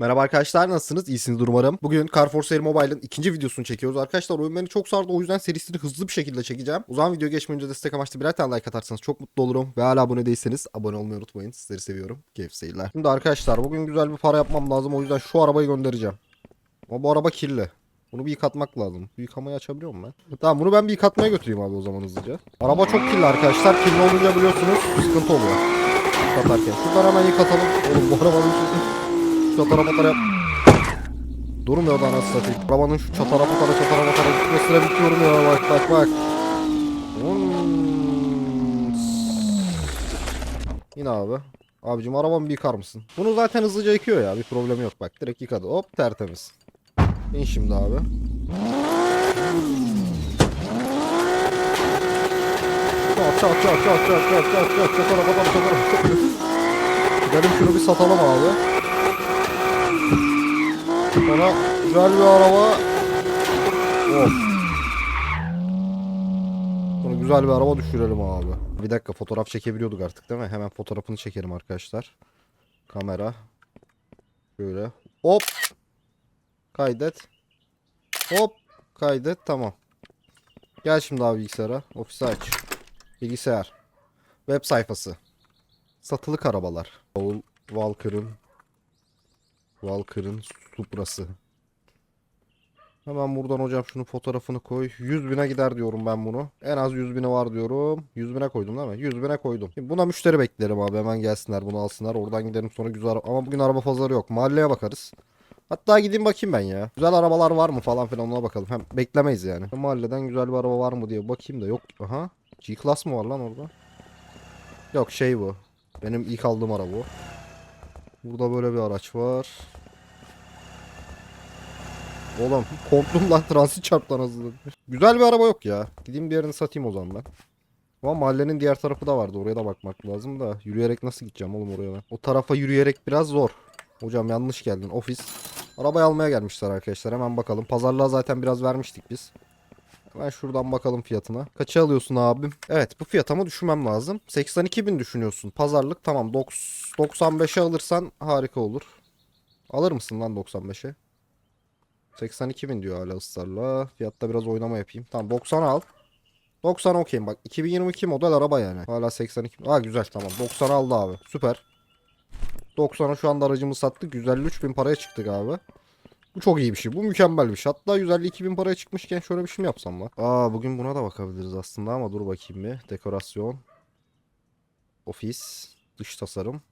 Merhaba arkadaşlar nasılsınız? İyisiniz umarım. Bugün Car for Sale Mobile'ın ikinci videosunu çekiyoruz. Arkadaşlar oyun beni çok sardı o yüzden serisini hızlı bir şekilde çekeceğim. Zaman video geçmeden önce destek amaçlı birer tane like atarsanız çok mutlu olurum. Ve hala abone değilseniz abone olmayı unutmayın. Sizleri seviyorum. Keyif seyirler. Şimdi arkadaşlar bugün güzel bir para yapmam lazım. O yüzden şu arabayı göndereceğim. Ama bu araba kirli. Bunu bir yıkatmak lazım. Bu yıkamayı açabiliyor muyum ben? Tamam bunu ben bir yıkatmaya götüreyim abi o zaman hızlıca. Araba çok kirli arkadaşlar. Kirli olunca biliyorsunuz sıkıntı oluyor. Yıkatarken. Şuradan hemen yıkatalım. Oğlum bu arabanın. Çatara patara yap. Durmuyor da anasını satayım. Arabanın şu çatara patara çatara patara gitmesine bitiyorum ya bak bak bak. Hmm. Yine abi. Abicim arabamı bir yıkar mısın? Bunu zaten hızlıca yıkıyor ya bir problem yok bak direkt yıkadı hop tertemiz. İn şimdi abi. Çat çat çat çat çat çat çat çat çatara patara çatara patara. Gidelim şunu bir satalım abi. Sonra güzel bir araba. Of. Sonra güzel bir araba düşürelim abi. Bir dakika fotoğraf çekebiliyorduk artık değil mi? Hemen fotoğrafını çekelim arkadaşlar. Kamera. Şöyle. Hop. Kaydet. Hop. Kaydet. Tamam. Gel şimdi abi bilgisayara. Ofisi aç. Bilgisayar. Web sayfası. Satılık arabalar. Paul Walker'ın Walker'ın Supra'sı. Hemen buradan hocam şunun fotoğrafını koy. 100 bine gider diyorum ben bunu. En az 100 bine var diyorum. 100 bine koydum değil mi? 100 bine koydum. Şimdi buna müşteri beklerim abi. Hemen gelsinler bunu alsınlar. Oradan gidelim sonra güzel ara- Ama bugün araba pazarı yok. Mahalleye bakarız. Hatta gideyim bakayım ben ya. Güzel arabalar var mı falan filan ona bakalım. Hem beklemeyiz yani. Mahalleden güzel bir araba var mı diye bakayım da yok. Aha. G-Class mı var lan orada? Yok şey bu. Benim ilk aldığım araba bu. Burada böyle bir araç var. Oğlum korktum lan transit çarptı anasını. Güzel bir araba yok ya. Gideyim diğerini satayım o zaman ben. Ama mahallenin diğer tarafı da vardı. Oraya da bakmak lazım da. Yürüyerek nasıl gideceğim oğlum oraya ben? O tarafa yürüyerek biraz zor. Hocam yanlış geldin. Ofis. Arabayı almaya gelmişler arkadaşlar. Hemen bakalım. Pazarlığa zaten biraz vermiştik biz. Hemen şuradan bakalım fiyatına. Kaça alıyorsun abim? Evet bu fiyata mı düşürmem lazım? 82 bin düşünüyorsun. Pazarlık tamam. Doks- 95'e alırsan harika olur. Alır mısın lan 95'e? 82 bin diyor hala ısrarla. Fiyatta biraz oynama yapayım. Tamam 90 al. 90 okeyim bak. 2022 model araba yani. Hala 82. Aa güzel tamam. 90 aldı abi. Süper. 90'a şu anda aracımızı sattık. 153 bin paraya çıktık abi. Bu çok iyi bir şey. Bu mükemmel bir şey. Hatta 152 bin paraya çıkmışken şöyle bir şey mi yapsam lan? Aa bugün buna da bakabiliriz aslında ama dur bakayım bir. Dekorasyon. Ofis. Dış tasarım.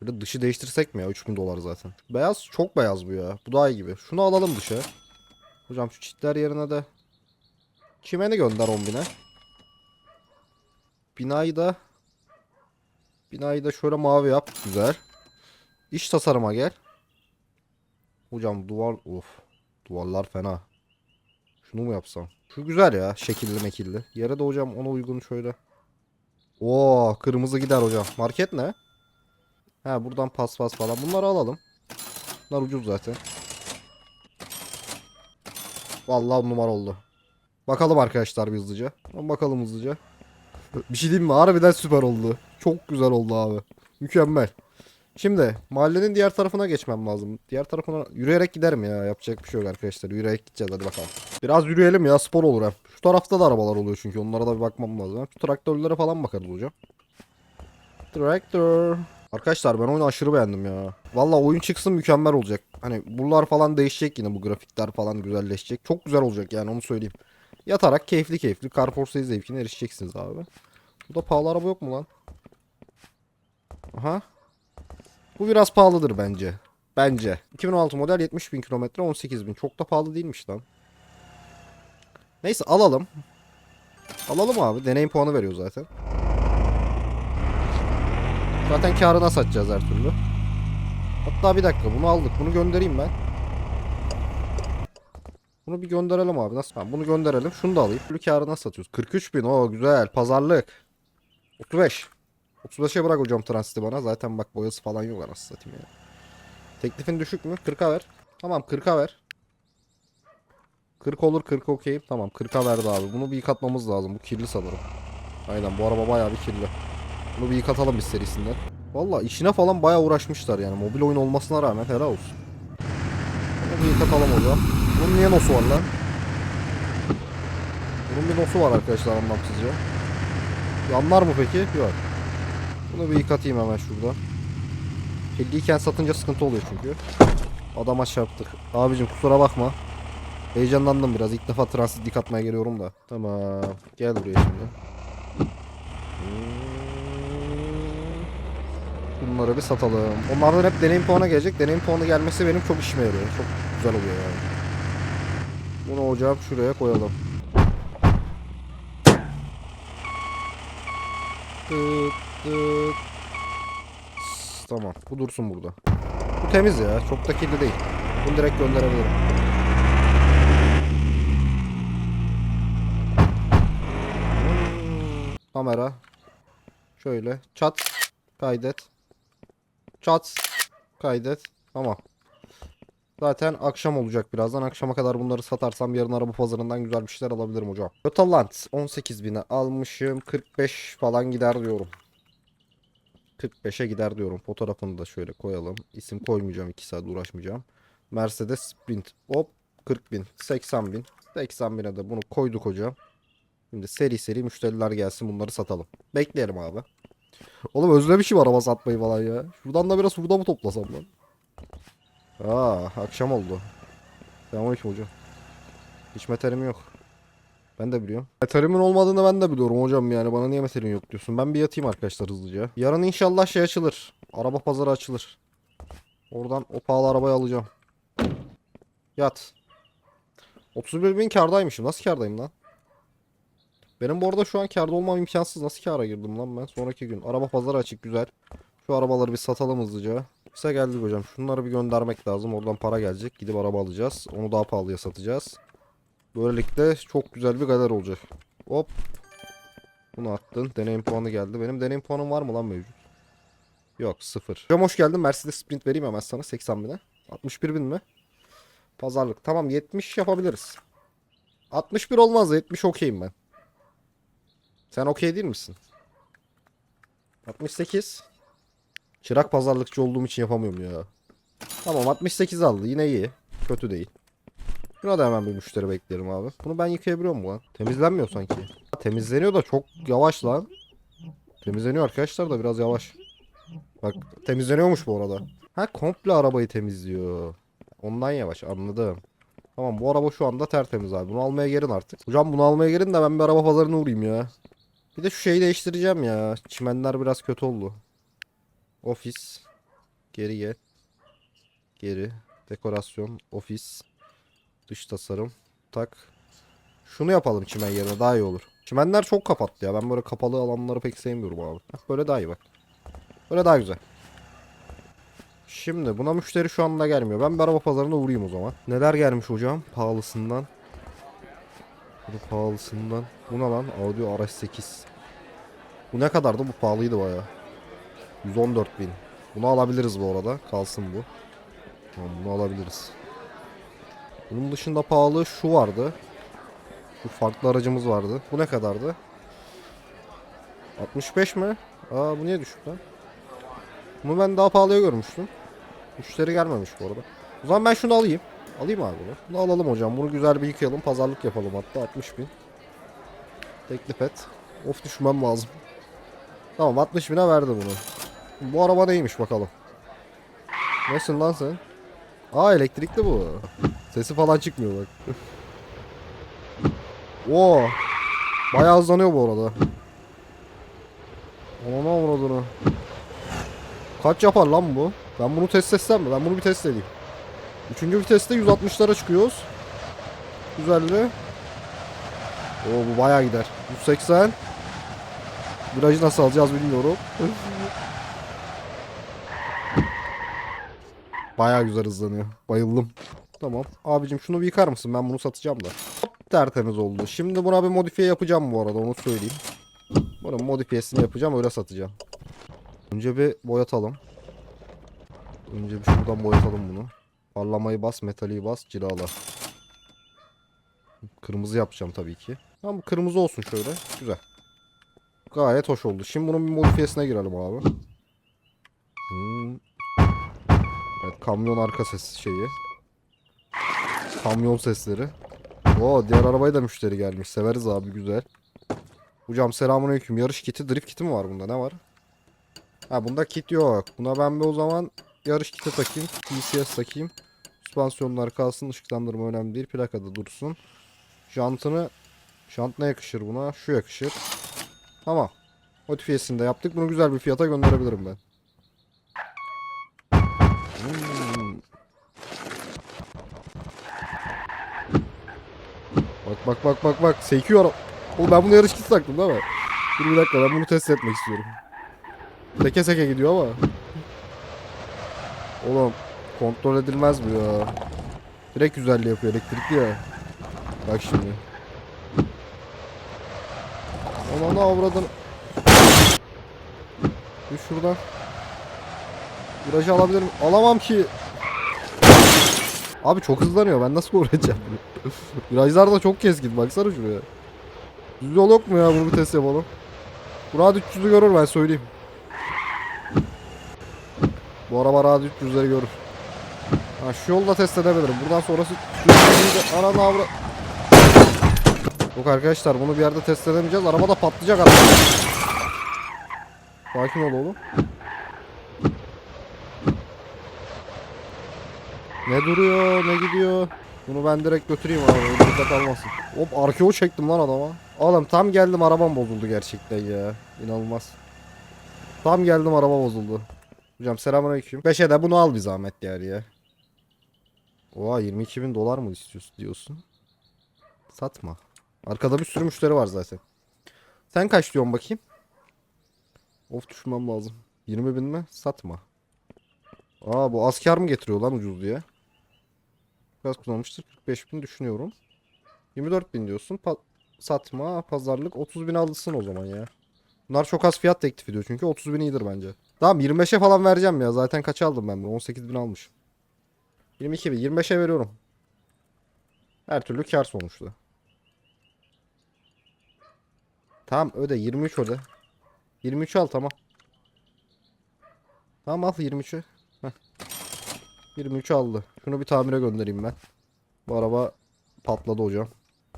Böyle dışı değiştirsek mi ya? 3000 dolar zaten. Beyaz çok beyaz bu ya. Bu daha iyi gibi. Şunu alalım dışa. Hocam şu çitler yerine de çimeni gönder 10 bine. Binayı da binayı da şöyle mavi yap. Güzel. İç tasarıma gel. Hocam duvar of. Duvarlar fena. Şunu mu yapsam? Şu güzel ya. Şekilli mekilli. Yere de hocam ona uygun şöyle. Oo kırmızı gider hocam. Market ne? Ha buradan paspas falan. Bunları alalım. Bunlar ucuz zaten. Vallahi on numara oldu. Bakalım arkadaşlar bir hızlıca. Bakalım hızlıca. Bir şey diyeyim mi? Harbiden süper oldu. Çok güzel oldu abi. Mükemmel. Şimdi mahallenin diğer tarafına geçmem lazım. Diğer tarafına yürüyerek giderim ya. Yapacak bir şey yok arkadaşlar. Yürüyerek gideceğiz hadi bakalım. Biraz yürüyelim ya spor olur hem. Şu tarafta da arabalar oluyor çünkü onlara da bir bakmam lazım. Şu traktörlere falan bakarız hocam. Traktör. Arkadaşlar ben oyunu aşırı beğendim ya. Valla oyun çıksın mükemmel olacak. Hani buralar falan değişecek yine bu grafikler falan güzelleşecek. Çok güzel olacak yani onu söyleyeyim. Yatarak keyifli keyifli Carforce zevkine erişeceksiniz abi. Burada pahalı araba yok mu lan? Aha. Bu biraz pahalıdır bence. Bence. 2016 model 70 bin kilometre 18 bin. Çok da pahalı değilmiş lan. Neyse alalım. Alalım abi. Deneyim puanı veriyor zaten. Zaten karına satacağız her türlü. Hatta bir dakika bunu aldık. Bunu göndereyim ben. Bunu bir gönderelim abi. Nasıl? Ha, bunu gönderelim. Şunu da alayım. Türlü karına satıyoruz. 43 bin. O güzel. Pazarlık. 35. 35'e bırak hocam transiti bana. Zaten bak boyası falan yok anasını satayım ya. Teklifin düşük mü? 40'a ver. Tamam 40'a ver. 40 olur 40 okeyim. Tamam 40'a verdi abi. Bunu bir yıkatmamız lazım. Bu kirli sanırım. Aynen bu araba bayağı bir kirli. Bunu bir yıkatalım biz serisinden. Valla işine falan bayağı uğraşmışlar yani. Mobil oyun olmasına rağmen helal olsun. Bunu yıkatalım hocam. Bunun niye nosu var lan? Bunun bir nosu var arkadaşlar anlamsızca. Yanlar mı peki? Yok. Bunu bir yıkatayım hemen şurada. Kelliyken satınca sıkıntı oluyor çünkü. Adama çarptık. Abicim kusura bakma. Heyecanlandım biraz. İlk defa transit dik atmaya geliyorum da. Tamam. Gel buraya şimdi. Bunları bir satalım. Onlardan hep deneyim puanı gelecek. Deneyim puanı gelmesi benim çok işime yarıyor. Çok güzel oluyor yani. Bunu hocam şuraya koyalım. Tıt S- Tamam. Bu dursun burada. Bu temiz ya. Çok da kirli değil. Bunu direkt gönderebilirim. Kamera. Şöyle. Çat. Kaydet. Çat. Kaydet. Tamam. Zaten akşam olacak birazdan. Akşama kadar bunları satarsam yarın araba pazarından güzel bir şeyler alabilirim hocam. Totaland 18.000'e almışım. 45 falan gider diyorum. 45'e gider diyorum. Fotoğrafını da şöyle koyalım. İsim koymayacağım. 2 saat uğraşmayacağım. Mercedes Sprint. Hop 40 bin. 80 bin. 80 bine de bunu koyduk hocam. Şimdi seri seri müşteriler gelsin bunları satalım. Bekleyelim abi. Oğlum özlemişim araba satmayı falan ya. Şuradan da biraz hurda mı toplasam lan? Aa akşam oldu. Selamünaleyküm hocam. Hiç metelim yok. Ben de biliyorum. Metalimin olmadığını ben de biliyorum hocam yani. Bana niye metalin yok diyorsun. Ben bir yatayım arkadaşlar hızlıca. Yarın inşallah şey açılır. Araba pazarı açılır. Oradan o pahalı arabayı alacağım. Yat. 31 bin kardaymışım. Nasıl kardayım lan? Benim bu arada şu an karda olmam imkansız. Nasıl kâra girdim lan ben? Sonraki gün. Araba pazarı açık güzel. Şu arabaları bir satalım hızlıca. Kısa geldik hocam. Şunları bir göndermek lazım. Oradan para gelecek. Gidip araba alacağız. Onu daha pahalıya satacağız. Böylelikle çok güzel bir galer olacak. Hop. Bunu attın. Deneyim puanı geldi. Benim deneyim puanım var mı lan mevcut? Yok sıfır. Hocam hoş geldin. Mercedes Sprint vereyim hemen sana 80 bine. 61 bin mi? Pazarlık. Tamam 70 yapabiliriz. 61 olmaz da 70 okeyim ben. Sen okey değil misin? 68. Çırak pazarlıkçı olduğum için yapamıyorum ya. Tamam 68 aldı. Yine iyi. Kötü değil. Buna da hemen bir müşteri beklerim abi. Bunu ben yıkayabiliyor muyum lan? Temizlenmiyor sanki. Temizleniyor da çok yavaş lan. Temizleniyor arkadaşlar da biraz yavaş. Bak temizleniyormuş bu arada. Ha komple arabayı temizliyor. Ondan yavaş anladım. Tamam bu araba şu anda tertemiz abi. Bunu almaya gelin artık. Hocam bunu almaya gelin de ben bir araba pazarına uğrayayım ya. Bir de şu şeyi değiştireceğim ya. Çimenler biraz kötü oldu. Ofis. Geri gel. Geri. Dekorasyon. Ofis. Dış tasarım. Tak. Şunu yapalım çimen yerine daha iyi olur. Çimenler çok kapattı ya. Ben böyle kapalı alanları pek sevmiyorum abi. Heh, Böyle daha iyi bak. Böyle daha güzel. Şimdi buna müşteri şu anda gelmiyor. Ben bir araba pazarına uğrayayım o zaman. Neler gelmiş hocam? Pahalısından. Bu pahalısından. Bu ne lan? Audi RS8. Bu ne kadardı? Bu pahalıydı baya. 114 bin. Bunu alabiliriz bu arada. Kalsın bu. Tamam bunu alabiliriz. Bunun dışında pahalı şu vardı. Bu farklı aracımız vardı. Bu ne kadardı? 65 mi? Aa bu niye düşük lan? Bunu ben daha pahalıya görmüştüm. Müşteri gelmemiş bu arada. O zaman ben şunu alayım. Alayım abi bunu. Bunu alalım hocam. Bunu güzel bir yıkayalım. Pazarlık yapalım hatta 60 bin. Teklif et. Of düşmem lazım. Tamam 60 bine verdi bunu. Bu araba neymiş bakalım. Nesin lan sen? Aa elektrikli bu. Sesi falan çıkmıyor bak. Oo. Bayağı hızlanıyor bu arada. Ona avradını. Kaç yapar lan bu? Ben bunu test etsem mi? Ben bunu bir test edeyim. Üçüncü viteste 160'lara çıkıyoruz. Güzeldi. Oo bu bayağı gider. 180. Virajı nasıl alacağız bilmiyorum. bayağı güzel hızlanıyor. Bayıldım. Tamam. Abicim şunu bir yıkar mısın? Ben bunu satacağım da. Hop, tertemiz oldu. Şimdi buna bir modifiye yapacağım bu arada onu söyleyeyim. Bunun modifiyesini yapacağım öyle satacağım. Önce bir boyatalım. Önce bir şuradan boyatalım bunu. Parlamayı bas, metaliği bas, cilala. Kırmızı yapacağım tabii ki. Tamam kırmızı olsun şöyle. Güzel. Gayet hoş oldu. Şimdi bunun bir modifiyesine girelim abi. Hmm. Evet kamyon arka ses şeyi. Kamyon sesleri. Oo diğer arabaya da müşteri gelmiş. Severiz abi güzel. Hocam selamünaleyküm. Yarış kiti, drift kiti mi var bunda? Ne var? Ha bunda kit yok. Buna ben bir o zaman yarış kiti takayım. TCS takayım. Süspansiyonlar kalsın. ışıklandırma önemli değil. Plakada dursun. Jantını Jant ne yakışır buna? Şu yakışır. Tamam. Modifiyesini de yaptık. Bunu güzel bir fiyata gönderebilirim ben. Hmm. Bak bak bak bak. Sekiyor. Oğlum ben bunu yarış taktım değil mi? Dur bir dakika ben bunu test etmek istiyorum. Seke seke gidiyor ama. Oğlum kontrol edilmez bu ya. Direkt güzelliği yapıyor elektrikli ya. Bak şimdi. Ananı avradın. Dur şuradan. Virajı alabilir miyim? Alamam ki. Abi çok hızlanıyor. Ben nasıl uğraşacağım? Virajlar da çok keskin. Baksana şuraya. Düz yol yok mu ya? Bunu bir test yapalım. Murat 300'ü görür ben söyleyeyim. Bu araba Rad 300'leri görür. Ha şu yolda test edebilirim. Buradan sonrası Ananı avra... Yok arkadaşlar bunu bir yerde test edemeyeceğiz. Araba da patlayacak araba. Sakin ol oğlum. Ne duruyor ne gidiyor. Bunu ben direkt götüreyim abi. Burada kalmasın. Hop arkeo çektim lan adama. Oğlum tam geldim arabam bozuldu gerçekten ya. İnanılmaz. Tam geldim araba bozuldu. Hocam selamünaleyküm. 5'e de bunu al bir zahmet yani ya. Oha 22 bin dolar mı istiyorsun diyorsun? Satma. Arkada bir sürü müşteri var zaten. Sen kaç diyorsun bakayım? Of düşünmem lazım. 20 bin mi? Satma. Aa bu asker mı getiriyor lan ucuz diye? Biraz kullanmıştır. 45 bin düşünüyorum. 24 bin diyorsun. Pa- satma. Pazarlık. 30 bin alırsın o zaman ya. Bunlar çok az fiyat teklif ediyor çünkü 30 bin iyidir bence. Tamam 25'e falan vereceğim ya. Zaten kaç aldım ben bunu? 18 bin almışım. 22 bin. 25'e veriyorum. Her türlü kar sonuçta. Tamam öde 23 öde. 23 al tamam. Tamam al 23'ü. Heh. 23 aldı. Şunu bir tamire göndereyim ben. Bu araba patladı hocam.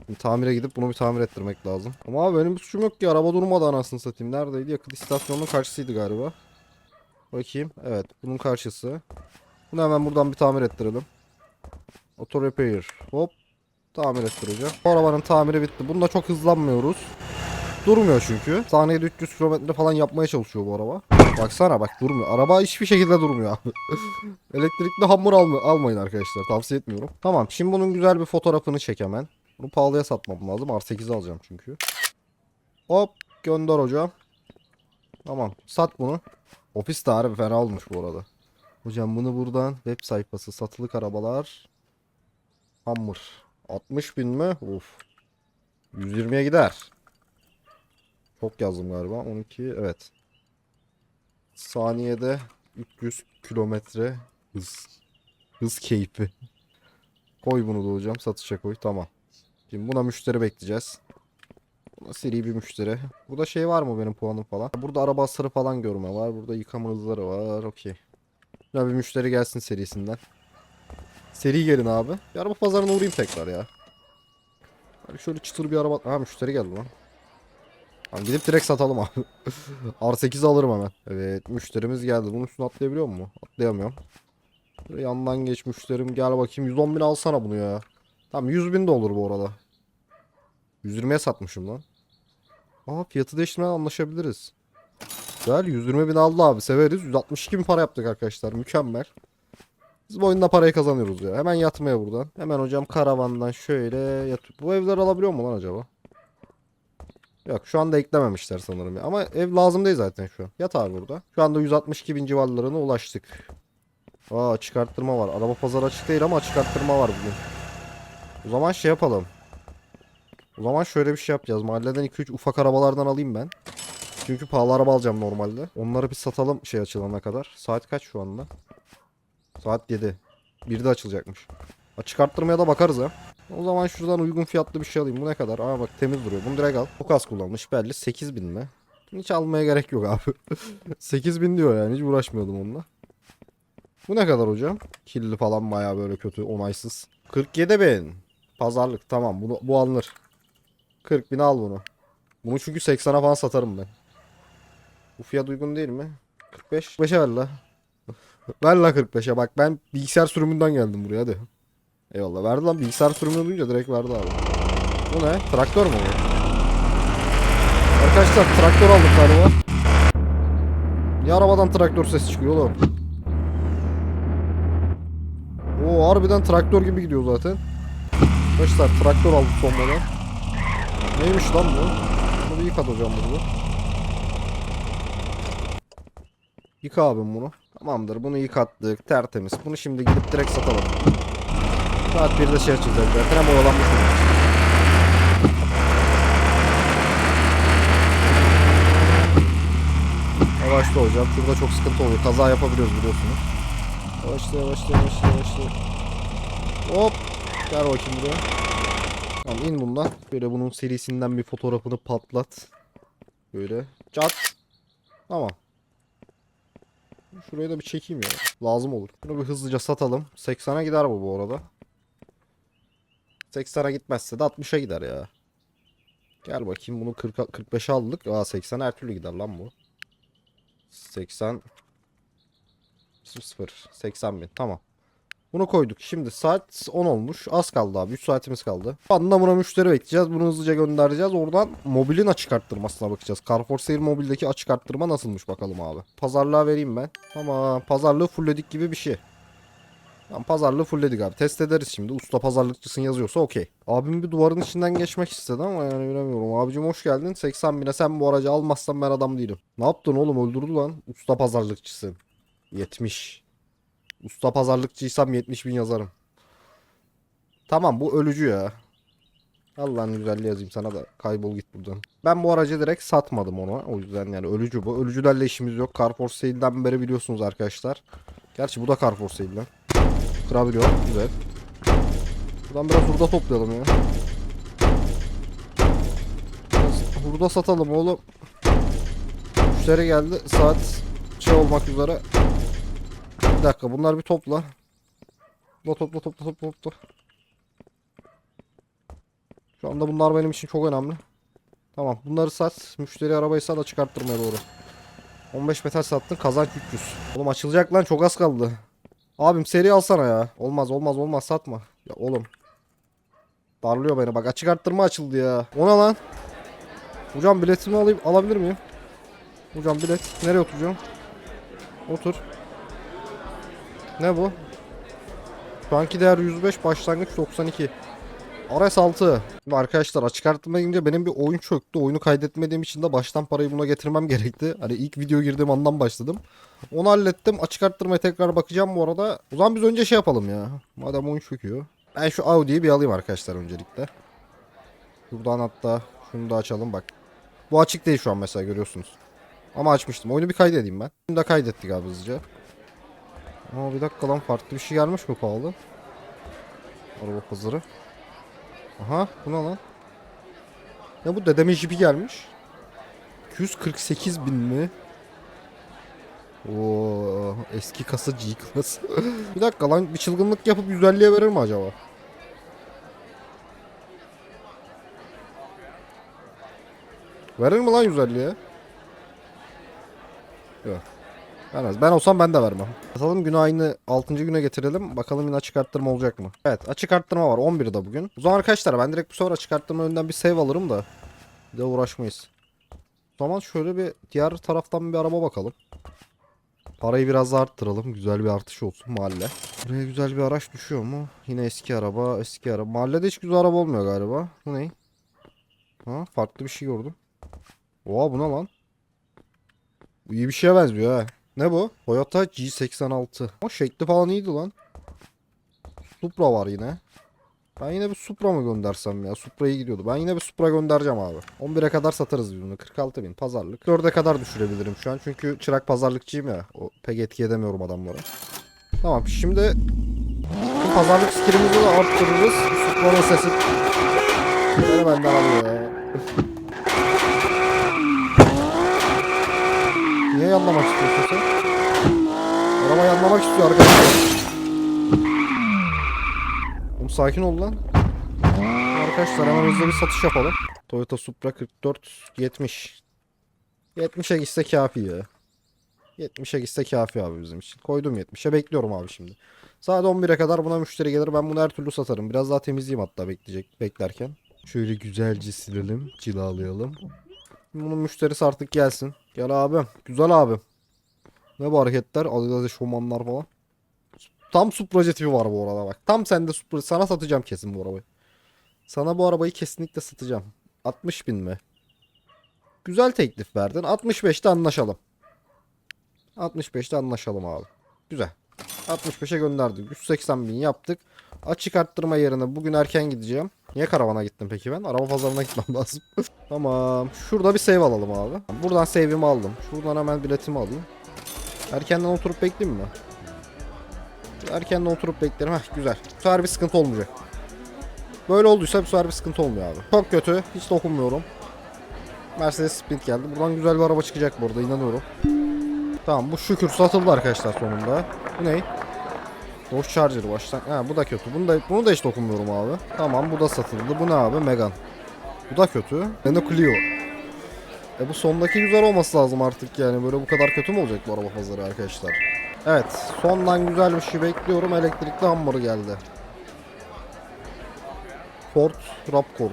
Şimdi tamire gidip bunu bir tamir ettirmek lazım. Ama abi benim bir suçum yok ki. Araba durmadı anasını satayım. Neredeydi? Yakıt istasyonunun karşısıydı galiba. Bakayım. Evet. Bunun karşısı. Bunu hemen buradan bir tamir ettirelim. Auto repair. Hop. Tamir ettireceğim. Bu arabanın tamiri bitti. Bunda çok hızlanmıyoruz. Durmuyor çünkü. Saniyede 300 km falan yapmaya çalışıyor bu araba. Baksana bak durmuyor. Araba hiçbir şekilde durmuyor abi. Elektrikli hamur alma, almayın arkadaşlar. Tavsiye etmiyorum. Tamam şimdi bunun güzel bir fotoğrafını çek hemen. Bunu pahalıya satmam lazım. R8'i alacağım çünkü. Hop gönder hocam. Tamam sat bunu. Ofis harbi fena olmuş bu arada. Hocam bunu buradan web sayfası satılık arabalar. Hammer. 60 bin mi? Of. 120'ye gider. Çok yazdım galiba. 12 evet. Saniyede 300 kilometre hız. Hız keyfi. Koy bunu da hocam satışa koy. Tamam. Şimdi buna müşteri bekleyeceğiz. Buna seri bir müşteri. Burada şey var mı benim puanım falan? Burada araba hasarı falan görme var. Burada yıkama hızları var. Okey. Ya bir müşteri gelsin serisinden. Seri gelin abi. Bir araba pazarına uğrayayım tekrar ya. Hani şöyle çıtır bir araba... Ha müşteri geldi lan. Tamam gidip direkt satalım abi. R8 alırım hemen. Evet müşterimiz geldi. Bunun üstüne atlayabiliyor mu? Atlayamıyorum. Böyle yandan geç müşterim. Gel bakayım 110 bin alsana bunu ya. Tamam 100 bin de olur bu arada. 120'ye satmışım lan. Aa fiyatı değiştirmeden anlaşabiliriz. Güzel 120 bin aldı abi severiz. 162 bin para yaptık arkadaşlar mükemmel. Biz bu oyunda parayı kazanıyoruz ya. Hemen yatmaya buradan. Hemen hocam karavandan şöyle yat. Bu evler alabiliyor mu lan acaba? Yok şu anda eklememişler sanırım ya. Ama ev lazım değil zaten şu an. Yat burada. Şu anda 162 bin civarlarına ulaştık. Aa çıkarttırma var. Araba pazarı açık değil ama çıkarttırma var bugün. O zaman şey yapalım. O zaman şöyle bir şey yapacağız. Mahalleden 2-3 ufak arabalardan alayım ben. Çünkü pahalı araba alacağım normalde. Onları bir satalım şey açılana kadar. Saat kaç şu anda? Saat 7. 1'de açılacakmış. Ha, çıkarttırmaya da bakarız ha. O zaman şuradan uygun fiyatlı bir şey alayım. Bu ne kadar? Aa bak temiz duruyor. Bunu direkt al. Çok az kullanmış belli. 8000 mi? Hiç almaya gerek yok abi. 8000 diyor yani. Hiç uğraşmıyordum onunla. Bu ne kadar hocam? Kirli falan baya böyle kötü onaysız. 47 bin. Pazarlık tamam bunu, bu alınır. 40 bin al bunu. Bunu çünkü 80'a falan satarım ben. Bu fiyat uygun değil mi? 45. 45'e ver la. ver la 45'e bak ben bilgisayar sürümünden geldim buraya hadi. Eyvallah verdi lan bilgisayar sürümünü duyunca direkt verdi abi. Bu ne? Traktör mü bu? Arkadaşlar traktör aldık galiba. Niye arabadan traktör sesi çıkıyor oğlum? Oo harbiden traktör gibi gidiyor zaten. Arkadaşlar traktör aldık son model. Neymiş lan bu? Bunu bir yıkat hocam bunu. Yıka abim bunu. Tamamdır bunu yıkattık tertemiz. Bunu şimdi gidip direkt satalım. Saat 1'de şey açacağız zaten ama oyalanmış olur. Yavaşla hocam. Şurada çok sıkıntı oluyor. Kaza yapabiliyoruz biliyorsunuz. Yavaşla yavaşla yavaşla yavaşla. Hop. Gel bakayım buraya. Tamam in bundan. Böyle bunun serisinden bir fotoğrafını patlat. Böyle. Çat. Tamam. Şuraya da bir çekeyim ya. Lazım olur. Bunu bir hızlıca satalım. 80'a gider bu bu arada. 80'a gitmezse de 60'a gider ya. Gel bakayım bunu 40 45'e aldık. Aa 80 her türlü gider lan bu. 80 0 80 bin tamam. Bunu koyduk. Şimdi saat 10 olmuş. Az kaldı abi. 3 saatimiz kaldı. Anlamına müşteri bekleyeceğiz. Bunu hızlıca göndereceğiz. Oradan mobilin açık arttırmasına bakacağız. Carrefour Sale mobildeki açık arttırma nasılmış bakalım abi. Pazarlığa vereyim ben. Tamam. Pazarlığı fullledik gibi bir şey. Tamam pazarlığı fullledik abi. Test ederiz şimdi. Usta pazarlıkçısın yazıyorsa okey. Abim bir duvarın içinden geçmek istedi ama yani bilemiyorum. Abicim hoş geldin. 80 bine sen bu aracı almazsan ben adam değilim. Ne yaptın oğlum öldürdü lan. Usta pazarlıkçısın. 70. Usta pazarlıkçıysam 70 bin yazarım. Tamam bu ölücü ya. Allah'ın güzelliği yazayım sana da kaybol git buradan. Ben bu aracı direkt satmadım ona. O yüzden yani ölücü bu. Ölücülerle işimiz yok. Carrefour Sale'den beri biliyorsunuz arkadaşlar. Gerçi bu da Carrefour Sale'den. Kırabiliyor. Güzel. Buradan biraz hurda toplayalım ya. Biraz hurda satalım oğlum. Müşteri geldi. Saat şey olmak üzere. Bir dakika bunlar bir topla. Topla topla topla topla topla. Şu anda bunlar benim için çok önemli. Tamam bunları sat. Müşteri arabayı sat da çıkarttırmaya doğru. 15 metal sattın kazanç 300. Oğlum açılacak lan çok az kaldı. Abim seri alsana ya. Olmaz olmaz olmaz satma. Ya oğlum. Darlıyor beni bak açık arttırma açıldı ya. Ona lan. Hocam biletimi alayım alabilir miyim? Hocam bilet. Nereye oturacağım? Otur. Ne bu? Şu anki değer 105 başlangıç 92. RS 6. Şimdi arkadaşlar açık arttırma girince benim bir oyun çöktü. Oyunu kaydetmediğim için de baştan parayı buna getirmem gerekti. Hani ilk video girdiğim andan başladım. Onu hallettim. Açık arttırmaya tekrar bakacağım bu arada. O zaman biz önce şey yapalım ya. Madem oyun çöküyor. Ben şu Audi'yi bir alayım arkadaşlar öncelikle. Buradan hatta şunu da açalım bak. Bu açık değil şu an mesela görüyorsunuz. Ama açmıştım. Oyunu bir kaydedeyim ben. Bunu da kaydettik abi hızlıca. Aa bir dakika lan farklı bir şey gelmiş mi pahalı? Araba pazarı. Aha bu ne lan? Ne bu dedemin jipi gelmiş. 248 bin mi? Oo eski kasa G class. bir dakika lan bir çılgınlık yapıp 150'ye verir mi acaba? Verir mi lan 150'ye? Yok. Vermez. Ben olsam ben de vermem. Atalım günü aynı 6. güne getirelim. Bakalım yine açık arttırma olacak mı? Evet açık arttırma var 11'de bugün. O zaman arkadaşlar ben direkt bu sefer açık arttırma önden bir save alırım da. Bir de uğraşmayız. O zaman şöyle bir diğer taraftan bir araba bakalım. Parayı biraz daha arttıralım. Güzel bir artış olsun mahalle. Buraya güzel bir araç düşüyor mu? Yine eski araba, eski araba. Mahallede hiç güzel araba olmuyor galiba. Bu ne? Ha, farklı bir şey gördüm. Oha bu ne lan? Bu iyi bir şeye benziyor ha. Ne bu? Toyota G86. O şekli falan iyiydi lan. Supra var yine. Ben yine bir Supra mı göndersem ya? Supra iyi gidiyordu. Ben yine bir Supra göndereceğim abi. 11'e kadar satarız biz bunu. 46 bin pazarlık. 4'e kadar düşürebilirim şu an. Çünkü çırak pazarlıkçıyım ya. O pek etki edemiyorum adamlara. Tamam şimdi bu pazarlık skillimizi de arttırırız. Supra'nın sesi beni benden alıyor ya. Niye yanlamak istiyorsun sen? Arabayı anlamak istiyor arkadaşlar. Oğlum sakin ol lan. Arkadaşlar hemen hızlı bir satış yapalım. Toyota Supra 44 70. 70'e gitse kafi ya. 70'e gitse kafi abi bizim için. Koydum 70'e bekliyorum abi şimdi. Saat 11'e kadar buna müşteri gelir. Ben bunu her türlü satarım. Biraz daha temizleyeyim hatta bekleyecek beklerken. Şöyle güzelce silelim. Cilalayalım. Bunun müşterisi artık gelsin. Gel abim. Güzel abim. Ne bu hareketler? Adidas eşofmanlar falan. Tam Supra tipi var bu arada bak. Tam sende Supra. Sana satacağım kesin bu arabayı. Sana bu arabayı kesinlikle satacağım. 60 bin mi? Güzel teklif verdin. 65'te anlaşalım. 65'te anlaşalım abi. Güzel. 65'e gönderdik. 180 bin yaptık. Açık arttırma yerine bugün erken gideceğim. Niye karavana gittim peki ben? Araba pazarına gitmem lazım. tamam. Şurada bir save alalım abi. Buradan save'imi aldım. Şuradan hemen biletimi alayım. Erkenden oturup bekleyeyim mi? Erkenden oturup beklerim. Heh güzel. Bu sefer bir sıkıntı olmayacak. Böyle olduysa bu sefer bir sıkıntı olmuyor abi. Çok kötü. Hiç dokunmuyorum. Mercedes Sprint geldi. Buradan güzel bir araba çıkacak bu arada inanıyorum. Tamam bu şükür satıldı arkadaşlar sonunda. Bu ne? Dodge Charger baştan. Ha bu da kötü. Bunu da bunu da hiç dokunmuyorum abi. Tamam bu da satıldı. Bu ne abi? Megan. Bu da kötü. Renault Clio. E bu sondaki güzel olması lazım artık yani. Böyle bu kadar kötü mü olacak bu araba pazarı arkadaşlar? Evet. Sondan güzel bir şey bekliyorum. Elektrikli hammer geldi. Ford Raptor.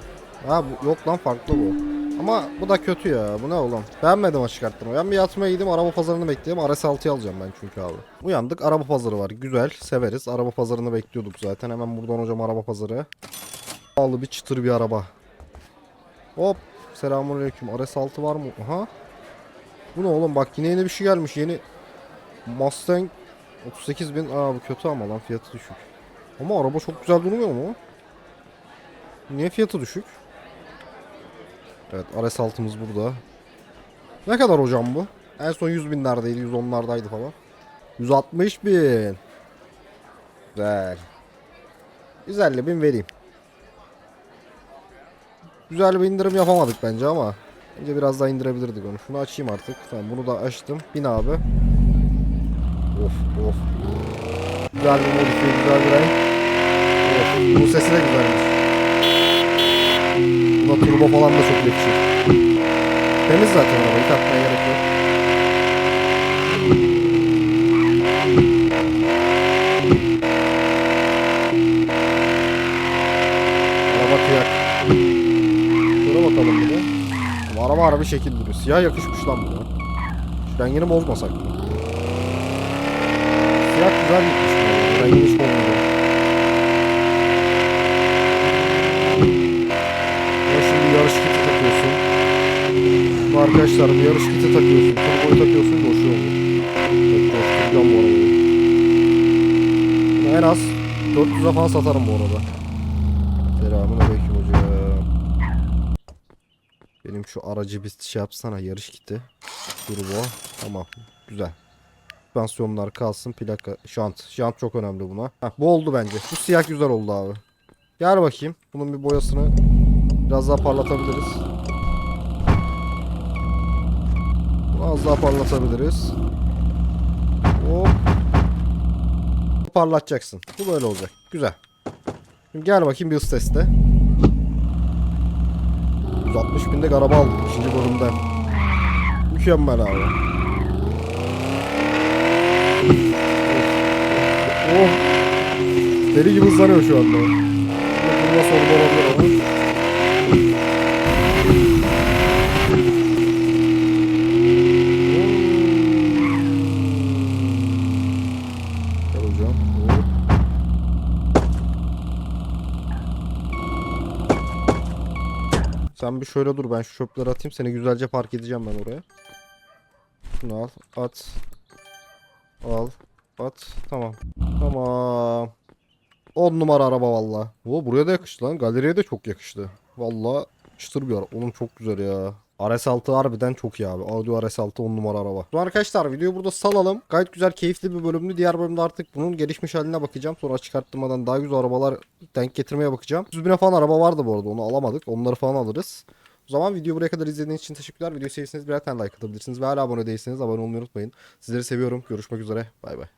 Ha bu, yok lan farklı bu. Ama bu da kötü ya. Bu ne oğlum? Beğenmedim açık arttırma. Ben bir yatmaya gideyim araba pazarını bekleyeyim. RS6'yı alacağım ben çünkü abi. Uyandık araba pazarı var. Güzel. Severiz. Araba pazarını bekliyorduk zaten. Hemen buradan hocam araba pazarı. Pahalı bir çıtır bir araba. Hop. Selamünaleyküm. RS6 var mı? Aha. Bu ne oğlum? Bak yine yeni bir şey gelmiş. Yeni Mustang 38 bin. Aa bu kötü ama lan fiyatı düşük. Ama araba çok güzel durmuyor mu? Niye fiyatı düşük? Evet RS6'mız burada. Ne kadar hocam bu? En son 100 binlerdeydi 110'lardaydı falan. 160 bin. Güzel. 150 bin vereyim. Güzel bir indirim yapamadık bence ama. Bence biraz daha indirebilirdik onu. Şunu açayım artık. Tamam bunu da açtım. Bin abi. Of of. Güzel bir modifiye güzel bir renk. Of. Bu sesi de güzelmiş. Buna turbo falan da çok yakışır. Temiz zaten araba. Yıkatmaya gerek yok. Araba kıyak. Şuna bakalım bir de. Bu araba harbi şekil duruyor. Siyah yakışmış lan buna. Şu rengini bozmasak mı? Siyah güzel gitmiş. Rengini hiç bozmuyor. Ya şimdi yarış kiti takıyorsun. Bu arkadaşlar bir yarış kiti takıyorsun. Turboyu takıyorsun coşuyor bu. Evet, coşturacağım bu arabayı. En az 400'e falan satarım bu arada. Selamun aleyküm hocam. Benim şu aracı bir şey yapsana yarış kiti. Turbo. Tamam. Güzel. Süspansiyonlar kalsın. Plaka. Jant. Jant çok önemli buna. Heh, bu oldu bence. Bu siyah güzel oldu abi. Gel bakayım. Bunun bir boyasını biraz daha parlatabiliriz. Bunu az daha parlatabiliriz. Hop. Parlatacaksın. Bu böyle olacak. Güzel. Şimdi gel bakayım bir hız testi. 160 binde araba aldım. İkinci bölümde. Mükemmel abi. Oh. Deli gibi hızlanıyor şu anda. Şimdi Bundan sorun olabilir ama. Gel hocam. Hop. Sen bir şöyle dur ben şu çöpleri atayım seni güzelce park edeceğim ben oraya. Şunu al at. Al at tamam. Tamam. 10 numara araba valla. O buraya da yakıştı lan. Galeriye de çok yakıştı. Valla çıtır bir araba. Onun çok güzel ya. RS6 harbiden çok iyi abi. Audi RS6 10 numara araba. Sonra arkadaşlar videoyu burada salalım. Gayet güzel keyifli bir bölümdü. Diğer bölümde artık bunun gelişmiş haline bakacağım. Sonra çıkarttırmadan daha güzel arabalar denk getirmeye bakacağım. 100 bine falan araba vardı bu arada. Onu alamadık. Onları falan alırız. O zaman videoyu buraya kadar izlediğiniz için teşekkürler. Video sevdiyseniz birer tane like atabilirsiniz. Ve hala abone değilseniz abone olmayı unutmayın. Sizleri seviyorum. Görüşmek üzere. Bay bay.